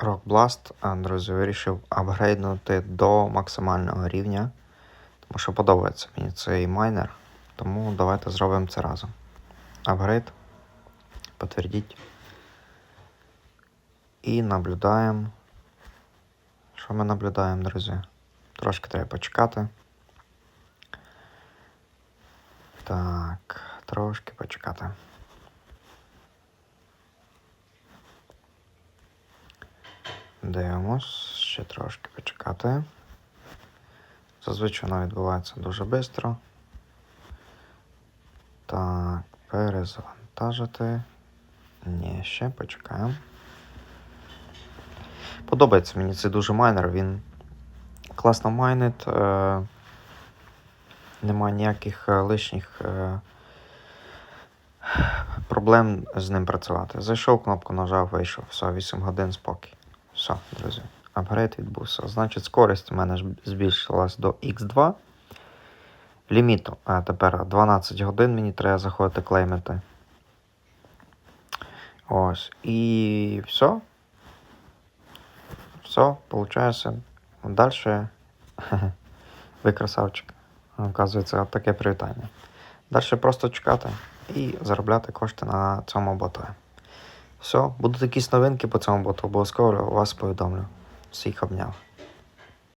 Rock Blast, а, друзі, вирішив апгрейднути до максимального рівня, тому що подобається мені цей майнер. Тому давайте зробимо це разом. Апгрейд. Підтвердіть. І наблюдаємо. Що ми наблюдаємо, друзі? Трошки треба почекати. Так, трошки почекати. Дивимось, ще трошки почекати. Зазвичай воно відбувається дуже швидко. Так, перезавантажити. Ні, ще почекаємо. Подобається мені цей дуже майнер, він класно майнить. Е- немає ніяких е, лишніх е- проблем з ним працювати. Зайшов, кнопку нажав, вийшов. Все, 8 годин спокій. Все, друзі. Апгрейд відбувся. Значить, скорість у мене збільшилась до X2. Ліміту. А тепер 12 годин мені треба заходити клеймити. Ось. І все. Все, получається. Далі. Ви красавчик. Оказується, таке привітання. Далі просто чекати і заробляти кошти на цьому боту. Все, будуть якісь новинки по цьому боту, обов'язково вас повідомлю. Всіх обняв.